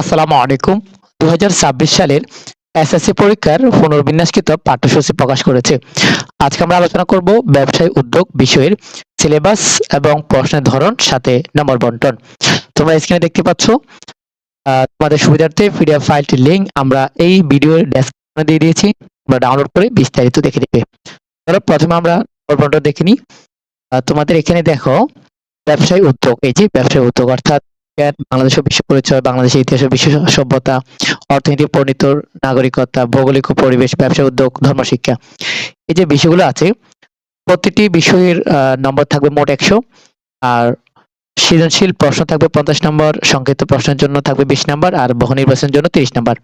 আসসালামু আলাইকুম। দু হাজার ছাব্বিশ সালের এসএসসি পরীক্ষার পুনর্বিন্যাসকৃত পাঠ্যসূচি প্রকাশ করেছে। আজকে আমরা আলোচনা করব ব্যবসায় উদ্যোগ বিষয়ের সিলেবাস এবং প্রশ্নের ধরন, সাথে নম্বর বন্টন। তোমরা স্ক্রিনে দেখতে পাচ্ছ তোমাদের সুবিধার্থে পিডিএফ ফাইলটির লিংক আমরা এই ভিডিওর ডেসক্রিপশনে দিয়ে দিয়েছি। তোমরা ডাউনলোড করে বিস্তারিত দেখে নেবে। চলো, প্রথমে আমরা নম্বর বন্টন দেখে নিই। তোমাদের এখানে দেখো, ব্যবসায় উদ্যোগ, এই যে ব্যবসায় উদ্যোগ, অর্থাৎ বিজ্ঞান, বাংলাদেশ ও বিশ্ব পরিচয় বাংলাদেশের ইতিহাস বিশ্ব সভ্যতা অর্থনীতি পরিণত নাগরিকতা ভৌগোলিক পরিবেশ ব্যবসা উদ্যোগ ধর্মশিক্ষা এই যে বিষয়গুলো আছে প্রতিটি বিষয়ের নম্বর থাকবে মোট একশো। আর সৃজনশীল প্রশ্ন থাকবে পঞ্চাশ নম্বর সংক্ষিপ্ত প্রশ্নের জন্য থাকবে বিশ নম্বর আর বহু নির্বাচনের জন্য তিরিশ নম্বর।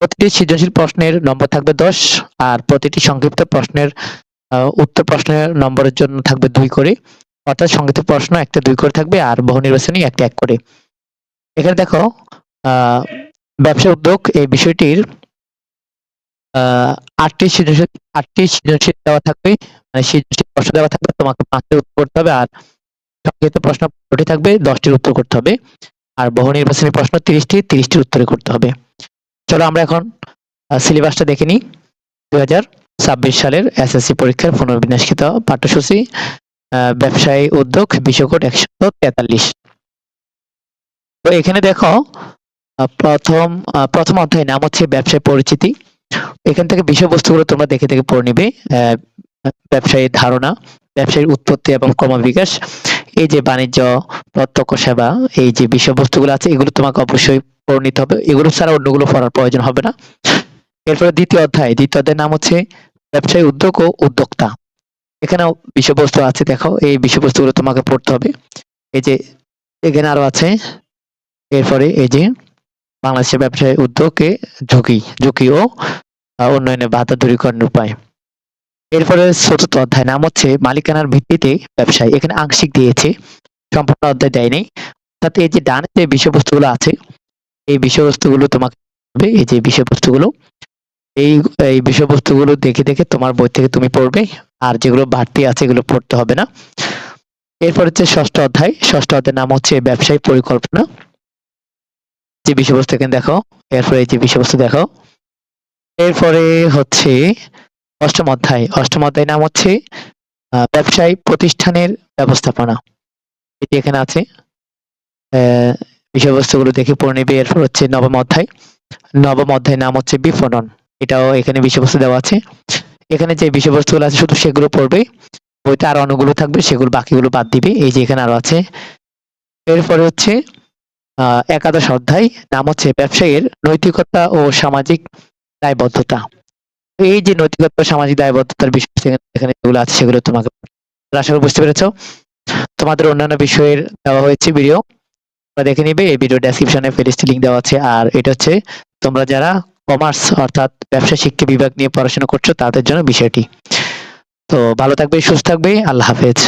প্রতিটি সৃজনশীল প্রশ্নের নম্বর থাকবে দশ আর প্রতিটি সংক্ষিপ্ত প্রশ্নের উত্তর প্রশ্নের নম্বরের জন্য থাকবে দুই করে। অর্থাৎ সংক্ষিপ্ত প্রশ্ন একটা দুই করে থাকবে আর বহু নির্বাচনী একটা এক করে। এখানে দেখো ব্যবসা উদ্যোগ এই বিষয়টির আটটি সৃজনশীল আটটি সৃজনশীল দেওয়া মানে দশটির উত্তর করতে হবে। আর বহু প্রশ্ন তিরিশটি, তিরিশটির উত্তরে করতে হবে। চলো আমরা এখন সিলেবাসটা দেখে নিই। দুই হাজার ছাব্বিশ সালের পরীক্ষার পুনর্বিন্যাসকৃত পাঠ্যসূচি। ব্যবসায়ী উদ্যোগ বিশ্বকোট একশো তেতাল্লিশ। তো এখানে দেখো প্রথম প্রথম অধ্যায় নাম হচ্ছে ব্যবসায় পরিচিতি। এখান থেকে বিষয়বস্তুগুলো তোমরা দেখে দেখে পড়ে নিবে আহ, ব্যবসায়ীর ধারণা ব্যবসায়ীর উৎপত্তি এবং ক্রমবিকাশ এই যে বাণিজ্য প্রত্যক্ষ সেবা এই যে বিষয়বস্তুগুলো আছে এগুলো তোমাকে অবশ্যই পড়ে নিতে হবে। এগুলো ছাড়া অন্যগুলো পড়ার প্রয়োজন হবে না। এরপরে দ্বিতীয় অধ্যায় দ্বিতীয় অধ্যায়ের নাম হচ্ছে ব্যবসায়ী উদ্যোগ ও উদ্যোক্তা। এখানেও বিষয়বস্তু আছে, দেখো। এই বিষয়বস্তুগুলো তোমাকে পড়তে হবে। এই যে, এখানে আরও আছে। এরপরে এই যে, বাংলাদেশের ব্যবসায় উদ্যোগে ঝুঁকি ঝুঁকি ও উন্নয়নে বাধা দূরীকরণের উপায়। এরপরে চতুর্থ অধ্যায়, নাম হচ্ছে মালিকানার ভিত্তিতে ব্যবসায়। এখানে আংশিক দিয়েছে, সম্পূর্ণ অধ্যায় দেয়নি। অর্থাৎ এই যে ডান যে বিষয়বস্তুগুলো আছে, এই বিষয়বস্তুগুলো তোমাকে এই যে বিষয়বস্তুগুলো এই এই বিষয়বস্তুগুলো দেখে দেখে তোমার বই থেকে তুমি পড়বে, আর যেগুলো বাড়তি আছে এগুলো পড়তে হবে না। এরপর হচ্ছে ষষ্ঠ অধ্যায়। ষষ্ঠ অধ্যায়ের নাম হচ্ছে ব্যবসায়িক পরিকল্পনা। যে বিষয়বস্তু এখানে দেখো, এরপরে যে বিষয়বস্তু দেখো, এরপরে হচ্ছে অষ্টম অধ্যায়। অষ্টম অধ্যায় নাম হচ্ছে ব্যবসায়ী প্রতিষ্ঠানের ব্যবস্থাপনা। এটি এখানে আছে। বিষয়বস্তুগুলো দেখে পড়ে নেবে। এরপর হচ্ছে নবম অধ্যায়। নবম অধ্যায় নাম হচ্ছে বিপণন। এটাও এখানে বিষয়বস্তু দেওয়া আছে। এখানে যে বিষয়বস্তুগুলো আছে, শুধু সেগুলো পড়বে। বইতে আর অনেকগুলো থাকবে, সেগুলো বাকিগুলো বাদ দিবে। এই যে এখানে আরও আছে। এরপরে হচ্ছে একাদশ অধ্যায়, নাম হচ্ছে ব্যবসায়ীর নৈতিকতা ও সামাজিক দায়বদ্ধতা। এই যে নৈতিকতা সামাজিক দায়বদ্ধতার বিষয় এখানে- যেগুলো আছে সেগুলো তোমাকে আশা করি বুঝতে পেরেছ। তোমাদের অন্যান্য বিষয়ের দেওয়া হয়েছে ভিডিও দেখে নিবে, এই ভিডিও ডেসক্রিপশনে প্লেলিস্ট লিংক দেওয়া আছে। আর এটা হচ্ছে, তোমরা যারা কমার্স অর্থাৎ ব্যবসা, শিক্ষা বিভাগ নিয়ে পড়াশোনা করছ, তাদের জন্য বিষয়টি। তো ভালো থাকবে, সুস্থ থাকবে, আল্লাহ হাফেজ।